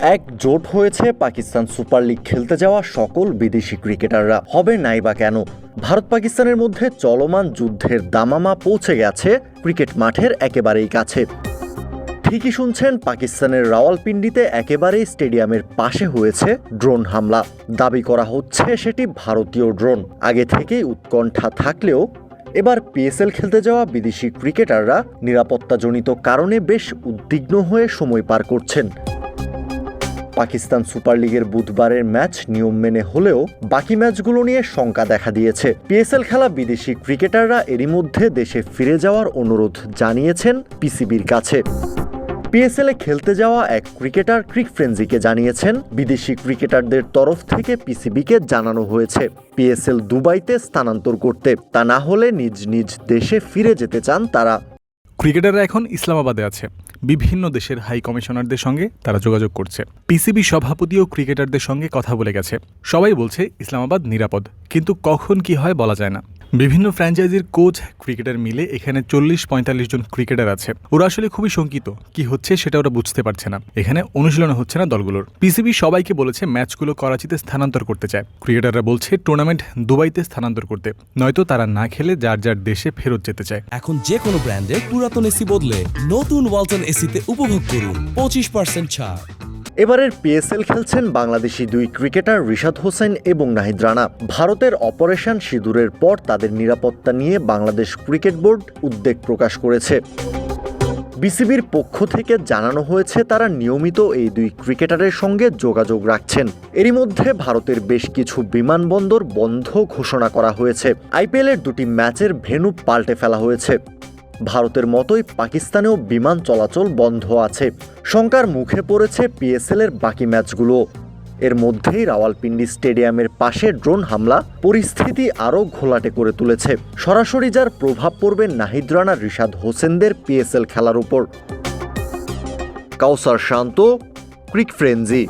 এক জোট হয়েছে পাকিস্তান সুপার লিগ খেলতে যাওয়া সকল বিদেশি ক্রিকেটাররা। হবে নাই বা কেন? ভারত পাকিস্তানের মধ্যে চলমান যুদ্ধের দামামা পৌঁছে গেছে ক্রিকেট মাঠের একেবারেই কাছে। ঠিকই শুনছেন, পাকিস্তানের রাওয়ালপিন্ডিতে একেবারেই স্টেডিয়ামের পাশে হয়েছে ড্রোন হামলা। দাবি করা হচ্ছে সেটি ভারতীয় ড্রোন। আগে থেকেই উৎকণ্ঠা থাকলেও এবার পিএসএল খেলতে যাওয়া বিদেশি ক্রিকেটাররা নিরাপত্তাজনিত কারণে বেশ উদ্বিগ্ন হয়ে সময় পার করছেন। পাকিস্তান সুপার লিগের বুধবারের ম্যাচ নিয়ম মেনে হলেও বাকি ম্যাচগুলো নিয়ে শঙ্কা দেখা দিয়েছে। পিএসএল খেলা বিদেশি ক্রিকেটাররা এরই মধ্যে দেশে ফিরে যাওয়ার অনুরোধ জানিয়েছেন পিসিবির কাছে। পিএসএলে খেলতে যাওয়া এক ক্রিকেটার ক্রিক ফ্রেন্সিকে জানিয়েছেন, বিদেশি ক্রিকেটারদের তরফ থেকে পিসিবিকে জানানো হয়েছে পিএসএল দুবাইতে স্থানান্তর করতে। তা না হলে নিজ নিজ দেশে ফিরে যেতে চান তারা। ক্রিকেটাররা এখন ইসলামাবাদে আছে। বিভিন্ন দেশের হাই কমিশনারদের সঙ্গে তারা যোগাযোগ করছে। পিসিবি সভাপতিও ক্রিকেটারদের সঙ্গে কথা বলে গেছে। সবাই বলছে, ইসলামাবাদ নিরাপদ। কিন্তু কখন কি হয় বলা যায় না। বিভিন্ন ফ্র্যাঞ্চাইজির কোচ ক্রিকেটার মিলে এখানে চল্লিশ পঁয়তাল্লিশ জন ক্রিকেটার আছে। ওরা আসলে খুবই শঙ্কিত। কি হচ্ছে সেটা ওরা বুঝতে পারছে না। এখানে অনুশীলন হচ্ছে না দলগুলোর। পিসিবি সবাইকে বলেছে ম্যাচগুলো করাচিতে স্থানান্তর করতে চায়। ক্রিকেটাররা বলছে টুর্নামেন্ট দুবাইতে স্থানান্তর করতে। নয়তো তারা না খেলে যার যার দেশে ফেরত যেতে চায়। এখন যে কোনো ব্র্যান্ডের পুরাতন এসি বদলে নতুন ওয়ালটন এসিতে উপভোগ করুন। পঁচিশ পার্সেন্ট ছাড়। এবারের পিএসএল খেলছেন বাংলাদেশি দুই ক্রিকেটার রিশাদ হোসেন এবং নাহিদ রানা। ভারতের অপারেশন সিঁদুরের পর তাদের নিরাপত্তা নিয়ে বাংলাদেশ ক্রিকেট বোর্ড উদ্বেগ প্রকাশ করেছে। বিসিবির পক্ষ থেকে জানানো হয়েছে, তারা নিয়মিত এই দুই ক্রিকেটারের সঙ্গে যোগাযোগ রাখছেন। এরই মধ্যে ভারতের বেশ কিছু বিমানবন্দর বন্ধ ঘোষণা করা হয়েছে। আইপিএলের দুটি ম্যাচের ভেন্যু পাল্টে ফেলা হয়েছে। ভারতের মতোই পাকিস্তানেও বিমান চলাচল বন্ধ আছে। শঙ্কার মুখে পড়েছে পিএসএল এর বাকি ম্যাচগুলো। এর মধ্যেই রাওয়ালপিন্ডি স্টেডিয়ামের পাশে ড্রোন হামলা পরিস্থিতি আরও ঘোলাটে করে তুলেছে। সরাসরি যার প্রভাব পড়বে নাহিদ রানা, রিশাদ হোসেনদের পিএসএল খেলার উপর। কাউসার শান্ত, ক্রিক ফ্রেঞ্জি